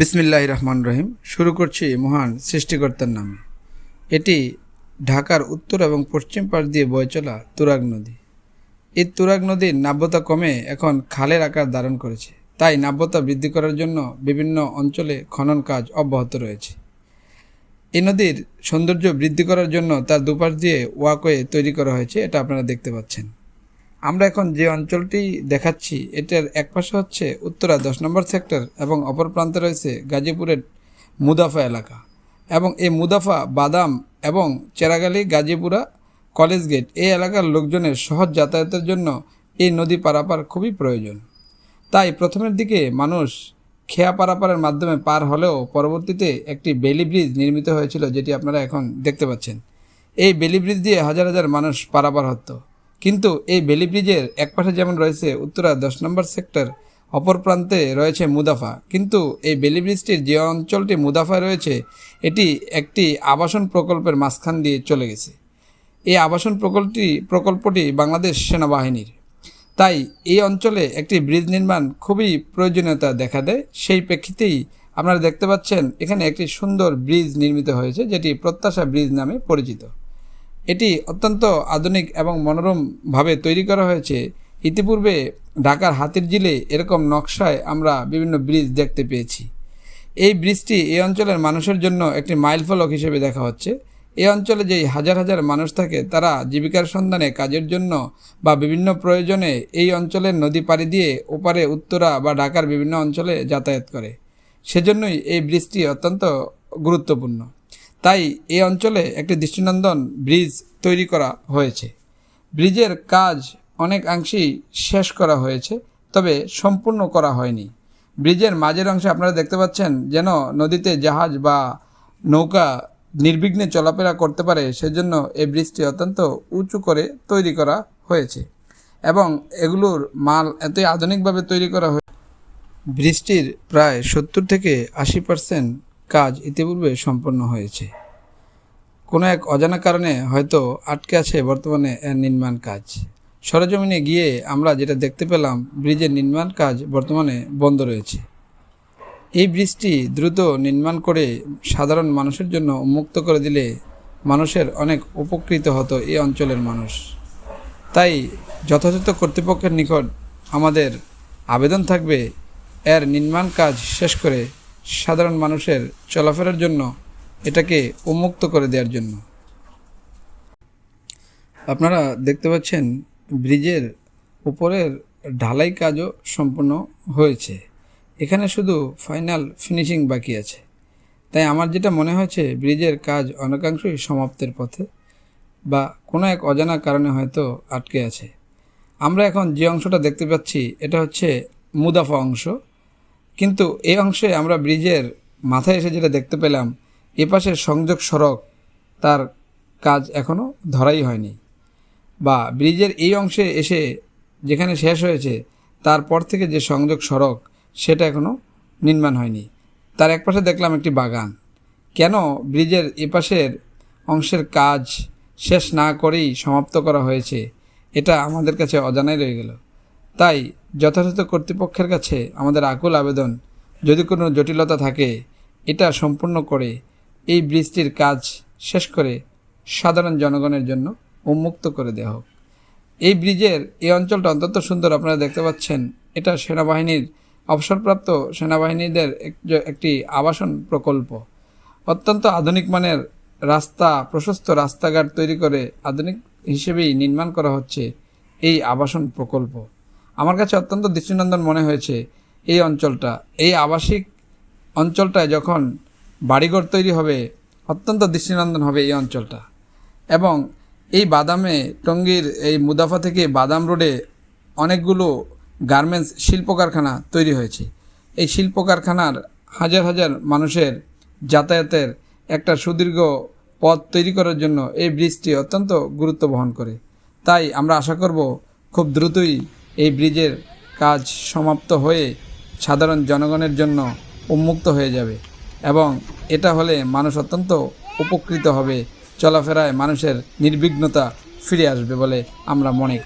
বিসমিল্লাহ রহমান রহিম শুরু করছি মহান সৃষ্টিকর্তার নামে। এটি ঢাকার উত্তর এবং পশ্চিম পাশ দিয়ে বয়ে চলা তুরাগ নদী। এই তুরাগ নদীর নাব্যতা কমে এখন খালের আকার ধারণ করেছে। তাই নাব্যতা বৃদ্ধি করার জন্য বিভিন্ন অঞ্চলে খনন কাজ অব্যাহত রয়েছে। এই নদীর সৌন্দর্য বৃদ্ধি করার জন্য তার দুপাশ দিয়ে ওয়াকওয়ে তৈরি করা হয়েছে, এটা আপনারা দেখতে পাচ্ছেন। আমরা এখন যে অঞ্চলটি দেখাচ্ছি, এটার এক পাশে হচ্ছে উত্তরা দশ নম্বর সেক্টর এবং অপর প্রান্তে রয়েছে গাজীপুরের মুদাফা এলাকা। এবং এই মুদাফা, বাদাম এবং চেরাগালি, গাজীপুরা কলেজ গেট এই এলাকার লোকজনের সহজ যাতায়াতের জন্য এই নদী পারাপার খুবই প্রয়োজন। তাই প্রথমের দিকে মানুষ খেয়া পারাপারের মাধ্যমে পার হলেও পরবর্তীতে একটি বেলি ব্রিজ নির্মিত হয়েছিল, যেটি আপনারা এখন দেখতে পাচ্ছেন। এই বেলি ব্রিজ দিয়ে হাজার হাজার মানুষ পারাপার হতো। কিন্তু এই বেলি ব্রিজের এক পাশে যেমন রয়েছে উত্তরা দশ নম্বর সেক্টর, অপর প্রান্তে রয়েছে মুদাফা। কিন্তু এই বেলি ব্রিজটির যে অঞ্চলটি মুদাফায় রয়েছে, এটি একটি আবাসন প্রকল্পের মাঝখান দিয়ে চলে গেছে। এই আবাসন প্রকল্পটি প্রকল্পটি বাংলাদেশ সেনাবাহিনীর। তাই এই অঞ্চলে একটি ব্রিজ নির্মাণ খুবই প্রয়োজনীয়তা দেখা দেয়। সেই প্রেক্ষিতেই আপনারা দেখতে পাচ্ছেন, এখানে একটি সুন্দর ব্রিজ নির্মিত হয়েছে, যেটি প্রত্যাশা ব্রিজ নামে পরিচিত। এটি অত্যন্ত আধুনিক এবং মনোরমভাবে তৈরি করা হয়েছে। ইতিপূর্বে ঢাকার হাতির জিলে এরকম নকশায় আমরা বিভিন্ন ব্রিজ দেখতে পেয়েছি। এই ব্রিজটি এই অঞ্চলের মানুষের জন্য একটি মাইলফলক হিসেবে দেখা হচ্ছে। এই অঞ্চলে যেই হাজার হাজার মানুষ থাকে, তারা জীবিকার সন্ধানে কাজের জন্য বা বিভিন্ন প্রয়োজনে এই অঞ্চলের নদী পাড়ি দিয়ে ওপারে উত্তরা বা ঢাকার বিভিন্ন অঞ্চলে যাতায়াত করে। সেজন্যই এই ব্রিজটি অত্যন্ত গুরুত্বপূর্ণ। তাই এই অঞ্চলে একটি দৃষ্টিনন্দন ব্রিজ তৈরি করা হয়েছে। ব্রিজের কাজ অনেকাংশেই শেষ করা হয়েছে, তবে সম্পূর্ণ করা হয়নি। ব্রিজের মাঝের অংশে আপনারা দেখতে পাচ্ছেন যেন নদীতে জাহাজ বা নৌকা নির্বিঘ্নে চলাফেরা করতে পারে, সেজন্য এই ব্রিজটি অত্যন্ত উঁচু করে তৈরি করা হয়েছে এবং এগুলোর মাল এতই আধুনিকভাবে তৈরি করা হয়েছে। ব্রিজটির প্রায় সত্তর থেকে আশি পার্সেন্ট কাজ ইতিপূর্বে সম্পন্ন হয়েছে। কোনো এক অজানা কারণে হয়তো আটকে আছে বর্তমানে এর নির্মাণ কাজ। সরজমিনে গিয়ে আমরা যেটা দেখতে পেলাম, ব্রিজের নির্মাণ কাজ বর্তমানে বন্ধ রয়েছে। এই ব্রিজটি দ্রুত নির্মাণ করে সাধারণ মানুষের জন্য উন্মুক্ত করে দিলে মানুষের অনেক উপকৃত হতো এই অঞ্চলের মানুষ। তাই যথাযথ কর্তৃপক্ষের নিকট আমাদের আবেদন থাকবে, এর নির্মাণ কাজ শেষ করে সাধারণ মানুষের চলাফেরার জন্য এটাকে উন্মুক্ত করে দেওয়ার জন্য। আপনারা দেখতে পাচ্ছেন ব্রিজের উপরের ঢালাই কাজও সম্পূর্ণ হয়েছে। এখানে শুধু ফাইনাল ফিনিশিং বাকি আছে। তাই আমার যেটা মনে হয়েছে ব্রিজের কাজ অনেকাংশই সমাপ্তের পথে বা কোনো এক অজানা কারণে হয়তো আটকে আছে। আমরা এখন যে অংশটা দেখতে পাচ্ছি, এটা হচ্ছে মুদাফা অংশ। কিন্তু এই অংশে আমরা ব্রিজের মাথায় এসে যেটা দেখতে পেলাম এপাশের সংযোগ সড়ক, তার কাজ এখনও ধরাই হয়নি। বা ব্রিজের এই অংশে এসে যেখানে শেষ হয়েছে, তারপর থেকে যে সংযোগ সড়ক, সেটা এখনও নির্মাণ হয়নি। তার একপাশে দেখলাম একটি বাগান। কেন ব্রিজের এপাশের অংশের কাজ শেষ না করেই সমাপ্ত করা হয়েছে, এটা আমাদের কাছে অজানাই রয়ে গেল। তাই যথাযথ কর্তৃপক্ষের কাছে আমাদের আকুল আবেদন, যদি কোনো জটিলতা থাকে, এটা সম্পূর্ণ করে এই ব্রিজটির কাজ শেষ করে সাধারণ জনগণের জন্য উন্মুক্ত করে দেওয়া হোক। এই ব্রিজের এই অঞ্চলটা অত্যন্ত সুন্দর, আপনারা দেখতে পাচ্ছেন। এটা সেনাবাহিনীর অবসরপ্রাপ্ত সেনাবাহিনীদের এক- একটি আবাসন প্রকল্প। অত্যন্ত আধুনিক মানের রাস্তা, প্রশস্ত রাস্তাঘাট তৈরি করে আধুনিক হিসেবেই নির্মাণ করা হচ্ছে এই আবাসন প্রকল্প। আমার কাছে অত্যন্ত দৃষ্টিনন্দন মনে হয়েছে এই অঞ্চলটা। এই আবাসিক অঞ্চলটায় যখন বাড়িঘর তৈরি হবে, অত্যন্ত দৃষ্টিনন্দন হবে এই অঞ্চলটা। এবং এই বাদামে টঙ্গীর এই মুদাফা থেকে বাদাম রোডে অনেকগুলো গার্মেন্টস শিল্প কারখানা তৈরি হয়েছে। এই শিল্প কারখানার হাজার হাজার মানুষের যাতায়াতের একটা সুদীর্ঘ পথ তৈরি করার জন্য এই ব্রিজটি অত্যন্ত গুরুত্ব বহন করে। তাই আমরা আশা করব খুব দ্রুতই এই ব্রিজের কাজ সমাপ্ত হয়ে সাধারণ জনগণের জন্য উন্মুক্ত হয়ে যাবে এবং এটা হলে মানুষ অত্যন্ত উপকৃত হবে। চলাফেরায় মানুষের নির্বিঘ্নতা ফিরে আসবে বলে আমরা মনে